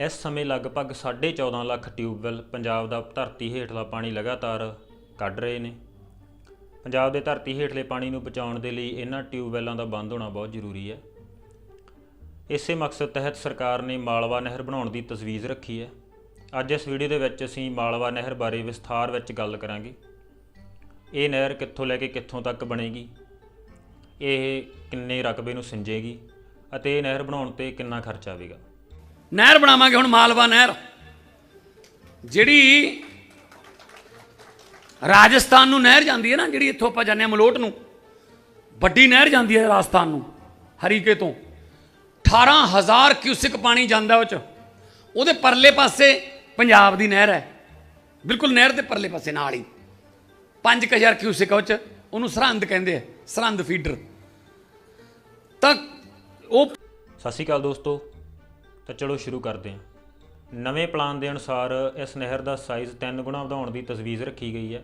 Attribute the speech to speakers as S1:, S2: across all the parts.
S1: ਇਸ ਸਮੇਂ ਲਗਭਗ 14.5 ਲੱਖ ਟਿਊਬਵੈੱਲ ਪੰਜਾਬ ਦਾ ਧਰਤੀ ਹੇਠਲਾ ਪਾਣੀ ਲਗਾਤਾਰ ਕੱਢ ਰਹੇ ਨੇ। ਪੰਜਾਬ ਦੇ ਧਰਤੀ ਹੇਠਲੇ ਪਾਣੀ ਨੂੰ ਬਚਾਉਣ ਦੇ ਲਈ ਇਹਨਾਂ ਟਿਊਬਵੈੱਲਾਂ ਦਾ ਬੰਦ ਹੋਣਾ ਬਹੁਤ ਜ਼ਰੂਰੀ ਹੈ। ਇਸੇ ਮਕਸਦ ਤਹਿਤ ਸਰਕਾਰ ਨੇ ਮਾਲਵਾ ਨਹਿਰ ਬਣਾਉਣ ਦੀ ਤਜਵੀਜ਼ ਰੱਖੀ ਹੈ। ਅੱਜ ਇਸ ਵੀਡੀਓ ਦੇ ਵਿੱਚ ਅਸੀਂ ਮਾਲਵਾ ਨਹਿਰ ਬਾਰੇ ਵਿਸਥਾਰ ਵਿੱਚ ਗੱਲ ਕਰਾਂਗੇ। ਇਹ ਨਹਿਰ ਕਿੱਥੋਂ ਲੈ ਕੇ ਕਿੱਥੋਂ ਤੱਕ ਬਣੇਗੀ? ਇਹ ਕਿੰਨੇ ਰਕਬੇ ਨੂੰ ਸਿੰਜੇਗੀ? ਅਤੇ ਇਹ ਨਹਿਰ ਬਣਾਉਣ ਤੇ ਕਿੰਨਾ ਖਰਚ ਆਵੇਗਾ?
S2: ਨਹਿਰ ਬਣਾਵਾਂਗੇ ਹੁਣ ਮਾਲਵਾ ਨਹਿਰ। ਜਿਹੜੀ ਰਾਜਸਥਾਨ ਨੂੰ ਨਹਿਰ ਜਾਂਦੀ ਹੈ ਨਾ, ਜਿਹੜੀ ਇੱਥੋਂ ਆਪਾਂ ਜਾਂਦੇ ਹਾਂ ਮਲੋਟ ਨੂੰ, ਵੱਡੀ ਨਹਿਰ ਜਾਂਦੀ ਹੈ ਰਾਜਸਥਾਨ ਨੂੰ, ਹਰੀਕੇ ਤੋਂ। 18000 ਕਿਊਸਿਕ ਪਾਣੀ ਜਾਂਦਾ ਉਹ ਚ। ਉਹਦੇ ਪਰਲੇ ਪਾਸੇ ਪੰਜਾਬ ਦੀ ਨਹਿਰ ਹੈ। ਬਿਲਕੁਲ ਨਹਿਰ ਦੇ ਪਰਲੇ ਪਾਸੇ ਨਾਲ ਹੀ। 5000 ਕਿਊਸਿਕ ਉਹ ਚ। ਉਹਨੂੰ ਸਰਹੰਦ ਕਹਿੰਦੇ ਆ, ਸਰਹੰਦ ਫੀਡਰ। ਤਾਂ ਉਹ
S1: ਸਤਿ ਸ਼੍ਰੀ ਅਕਾਲ ਦੋਸਤੋ। ਤਾਂ ਚਲੋ ਸ਼ੁਰੂ ਕਰਦੇ ਹਾਂ। ਨਵੇਂ ਪਲਾਨ ਦੇ ਅਨੁਸਾਰ ਇਸ ਨਹਿਰ ਦਾ ਸਾਈਜ਼ 3 ਗੁਣਾ ਵਧਾਉਣ ਦੀ ਤਜਵੀਜ਼ ਰੱਖੀ ਗਈ ਹੈ।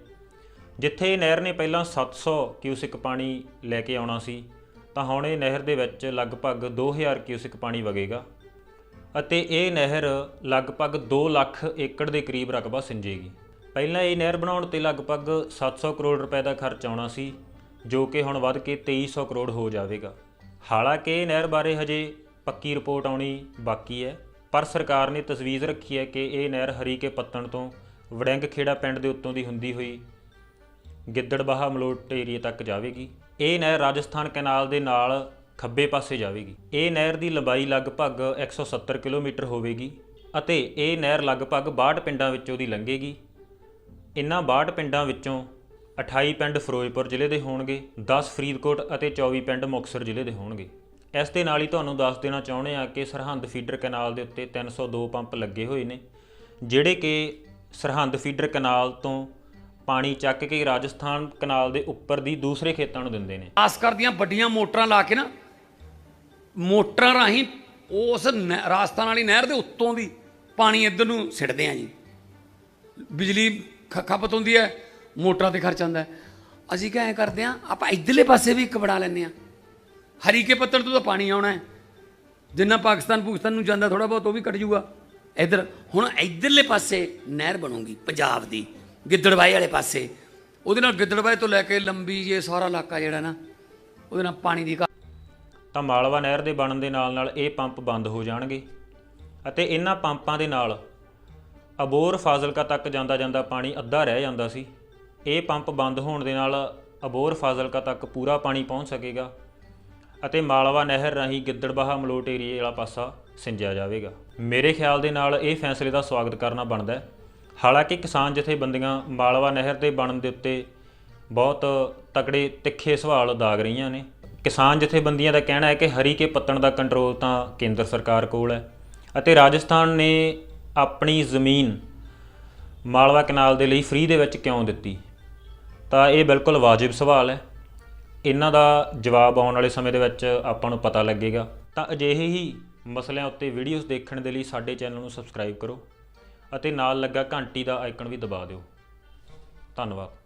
S1: ਜਿੱਥੇ ਇਹ ਨਹਿਰ ਨੇ ਪਹਿਲਾਂ 700 ਕਿਊਸਿਕ ਪਾਣੀ ਲੈ ਕੇ ਆਉਣਾ ਸੀ, ਤਾਂ ਹੁਣ ਇਹ ਨਹਿਰ ਦੇ ਵਿੱਚ ਲਗਭਗ 2000 ਕਿਊਸਿਕ ਪਾਣੀ ਵਗੇਗਾ ਅਤੇ ਇਹ ਨਹਿਰ ਲਗਭਗ 2 ਲੱਖ ਏਕੜ ਦੇ ਕਰੀਬ ਰਕਬਾ ਸਿੰਜੇਗੀ। ਪਹਿਲਾਂ ਇਹ ਨਹਿਰ ਬਣਾਉਣ ਤੇ ਲਗਭਗ 700 ਕਰੋੜ ਰੁਪਏ ਦਾ ਖਰਚ ਆਉਣਾ ਸੀ, ਜੋ ਕਿ ਹੁਣ ਵੱਧ ਕੇ 2300 ਕਰੋੜ ਹੋ ਜਾਵੇਗਾ। ਹਾਲਾਂਕਿ ਇਹ ਨਹਿਰ ਬਾਰੇ ਹਜੇ ਪੱਕੀ ਰਿਪੋਰਟ ਆਉਣੀ ਬਾਕੀ ਹੈ। ਪਰ ਸਰਕਾਰ ਨੇ ਤਜਵੀਜ਼ ਰੱਖੀ ਹੈ ਕਿ ਇਹ ਨਹਿਰ ਹਰੀਕੇ ਪੱਤਣ ਤੋਂ ਵੜਿੰਗ ਖੇੜਾ ਪਿੰਡ ਦੇ ਉੱਤੋਂ ਦੀ ਹੁੰਦੀ ਹੋਈ ਗਿੱਦੜਬਾਹਾ ਮਲੋਟ ਏਰੀਏ ਤੱਕ ਜਾਵੇਗੀ। ਇਹ ਨਹਿਰ ਰਾਜਸਥਾਨ ਕੈਨਾਲ ਦੇ ਨਾਲ ਖੱਬੇ ਪਾਸੇ ਜਾਵੇਗੀ। ਇਹ ਨਹਿਰ ਦੀ ਲੰਬਾਈ ਲਗਭਗ 170 ਕਿਲੋਮੀਟਰ ਹੋਵੇਗੀ ਅਤੇ ਇਹ ਨਹਿਰ ਲਗਭਗ 62 ਪਿੰਡਾਂ ਵਿੱਚੋਂ ਦੀ ਲੰਘੇਗੀ। ਇਨ੍ਹਾਂ 62 ਪਿੰਡਾਂ ਵਿੱਚੋਂ 28 ਪਿੰਡ ਫਿਰੋਜ਼ਪੁਰ ਜ਼ਿਲ੍ਹੇ ਦੇ ਹੋਣਗੇ 10 ਫਰੀਦਕੋਟ ਅਤੇ 24 ਪਿੰਡ ਮੁਕਤਸਰ ਜ਼ਿਲ੍ਹੇ ਦੇ ਹੋਣਗੇ। ਇਸ ਦੇ ਨਾਲ ਹੀ ਤੁਹਾਨੂੰ ਦੱਸ ਦੇਣਾ ਚਾਹੁੰਦੇ ਆ ਕਿ ਸਰਹੰਦ ਫੀਡਰ ਕੈਨਾਲ ਦੇ ਉੱਤੇ 302 ਪੰਪ ਲੱਗੇ ਹੋਏ ਨੇ, ਜਿਹੜੇ ਕਿ ਸਰਹੰਦ ਫੀਡਰ ਕੈਨਾਲ ਤੋਂ ਪਾਣੀ ਚੱਕ ਕੇ ਰਾਜਸਥਾਨ ਕੈਨਾਲ ਦੇ ਉੱਪਰ ਦੀ ਦੂਸਰੇ ਖੇਤਾਂ ਨੂੰ ਦਿੰਦੇ ਨੇ।
S2: ਖਾਸ ਕਰ ਦੀਆਂ ਵੱਡੀਆਂ ਮੋਟਰਾਂ ਲਾ ਕੇ ਨਾ, ਮੋਟਰਾਂ ਰਾਹੀਂ ਉਸ ਨਹਿ- ਰਾਜਸਥਾਨ ਵਾਲੀ ਨਹਿਰ ਦੇ ਉੱਤੋਂ ਦੀ ਪਾਣੀ ਇੱਧਰ ਨੂੰ ਸਿੱਟਦੇ ਆ ਜੀ। ਬਿਜਲੀ ਖ- ਖਪਤ ਹੁੰਦੀ ਹੈ, ਮੋਟਰਾਂ ਤੇ ਖਰਚ ਆਉਂਦਾ ਅਸੀਂ ਕਿਆ ਐਂ ਕਰਦੇ ਆ ਆਪਾਂ ਇੱਧਰਲੇ ਪਾਸੇ ਵੀ ਇੱਕ ਬਣਾ ਲੈਂਦੇ ਆ ਹਰੀਕੇ ਪੱਤਰ ਤੋਂ ਤਾਂ ਪਾਣੀ ਆਉਣਾ ਹੈ। ਜਿੰਨਾ ਪਾਕਿਸਤਾਨ ਪਾਕਿਸਤਾਨ ਨੂੰ ਜਾਂਦਾ ਥੋੜਾ ਬਹੁਤ, ਉਹ ਵੀ ਕੱਟ ਜੂਗਾ ਇੱਧਰ, ਹੁਣ ਇੱਧਰਲੇ ਪਾਸੇ ਨਹਿਰ ਬਣੂਗੀ, ਪੰਜਾਬ ਦੀ, ਗਿੱਦੜਬਾਈ ਵਾਲੇ ਪਾਸੇ। ਉਹਦੇ ਨਾਲ ਗਿੱਦੜਬਾਈ ਤੋਂ ਲੈ ਕੇ ਲੰਬੀ ਜੇ ਸਾਰਾ ਇਲਾਕਾ ਜਿਹੜਾ ਨਾ, ਉਹਦੇ ਨਾਲ ਪਾਣੀ ਦੀ ਘਾ-
S1: ਤਾਂ ਮਾਲਵਾ ਨਹਿਰ ਦੇ ਬਣਨ ਦੇ ਨਾਲ ਨਾਲ ਇਹ ਪੰਪ ਬੰਦ ਹੋ ਜਾਣਗੇ। ਅਤੇ ਇਹਨਾਂ ਪੰਪਾਂ ਦੇ ਨਾਲ ਅਬੋਰ ਫਾਜ਼ਿਲਕਾ ਤੱਕ ਜਾਂਦਾ ਜਾਂਦਾ ਪਾਣੀ ਅੱਧਾ ਰਹਿ ਜਾਂਦਾ ਸੀ। ਇਹ ਪੰਪ ਬੰਦ ਹੋਣ ਦੇ ਨਾਲ ਅਬੋਰ ਫਾਜ਼ਿਲਕਾ ਤੱਕ ਪੂਰਾ ਪਾਣੀ ਪਹੁੰਚ ਸਕੇਗਾ। ਅਤੇ ਮਾਲਵਾ ਨਹਿਰ ਰਾਹੀਂ ਗਿੱਦੜਬਾਹਾ ਮਲੋਟ ਏਰੀਏ ਵਾਲਾ ਪਾਸਾ ਸਿੰਜਿਆ ਜਾਵੇਗਾ। ਮੇਰੇ ਖਿਆਲ ਦੇ ਨਾਲ ਇਹ ਫੈਸਲੇ ਦਾ ਸਵਾਗਤ ਕਰਨਾ ਬਣਦਾ ਹੈ। ਹਾਲਾਂਕਿ ਕਿਸਾਨ ਜਥੇਬੰਦੀਆਂ ਮਾਲਵਾ ਨਹਿਰ ਦੇ ਬਣਨ ਦੇ ਉੱਤੇ ਬਹੁਤ ਤਕੜੇ ਤਿੱਖੇ ਸਵਾਲ ਦਾਗ ਰਹੀਆਂ ਨੇ। ਕਿਸਾਨ ਜਥੇਬੰਦੀਆਂ ਦਾ ਕਹਿਣਾ ਹੈ ਕਿ ਹਰੀ ਕੇ ਪੱਤਣ ਦਾ ਕੰਟਰੋਲ ਤਾਂ ਕੇਂਦਰ ਸਰਕਾਰ ਕੋਲ ਹੈ ਅਤੇ ਰਾਜਸਥਾਨ ਨੇ ਆਪਣੀ ਜ਼ਮੀਨ ਮਾਲਵਾ ਕਨਾਲ ਦੇ ਲਈ ਫ੍ਰੀ ਦੇ ਵਿੱਚ ਕਿਉਂ ਦਿੱਤੀ? ਤਾਂ ਇਹ ਬਿਲਕੁਲ ਵਾਜਿਬ ਸਵਾਲ ਹੈ। ਇਹਨਾਂ ਦਾ ਜਵਾਬ ਆਉਣ ਵਾਲੇ ਸਮੇਂ ਦੇ ਵਿੱਚ ਆਪਾਂ ਨੂੰ ਪਤਾ ਲੱਗੇਗਾ। ਤਾਂ ਅਜਿਹੇ ਹੀ ਮਸਲਿਆਂ ਉੱਤੇ ਵੀਡੀਓਜ਼ ਦੇਖਣ ਦੇ ਲਈ ਸਾਡੇ ਚੈਨਲ ਨੂੰ ਸਬਸਕ੍ਰਾਈਬ ਕਰੋ ਅਤੇ ਨਾਲ ਲੱਗਾ ਘੰਟੀ ਦਾ ਆਈਕਨ ਵੀ ਦਬਾ ਦਿਓ। ਧੰਨਵਾਦ।